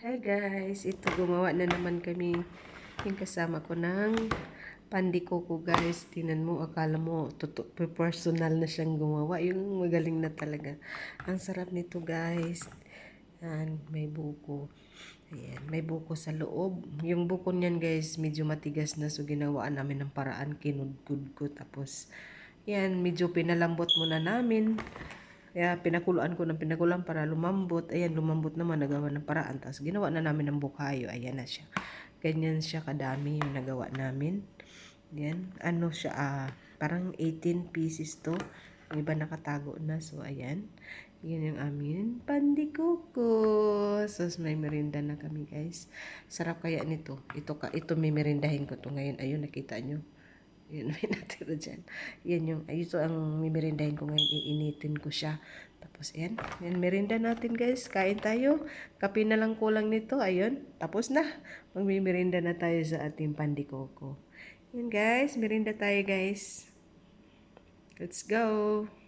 Hi guys, ito gumawa na naman kami yung kasama ko ng pandiko ko guys. Tinan mo, akala mo personal na siyang gumawa. Yung magaling na talaga. Ang sarap nito guys. Yan, may buko. Ayan, may buko sa loob. Yung buko niyan guys, medyo matigas na. So ginawaan namin ng paraan, kinudkud ko. Tapos, yan, medyo pinalambot muna namin. Kaya pinakuluan ko ng pinakuluan para lumambot. Ayan, lumambot naman, nagawa ng paraan. Tapos ginawa na namin ng bukayo. Ayan na siya. Ganyan siya kadami yung nagawa namin. Yan. Ano siya, ah, parang 18 pieces to. Yung iba nakatago na. So, ayan. Yan yung amin. Pandikoko. So, may merinda na kami, guys. Sarap kaya nito. Ito, ka, ito may merindahin ko to ngayon. Ayun, nakita nyo. Yun, may natira dyan. Yan yung, ito ang mimerindahin ko ngayon. Iinitin ko siya. Tapos, yan. Yan, merinda natin, guys. Kain tayo. Kape na lang kulang nito. Ayun. Tapos na. Magmimirinda na tayo sa ating pandikoko. Yan, guys. Merinda tayo, guys. Let's go.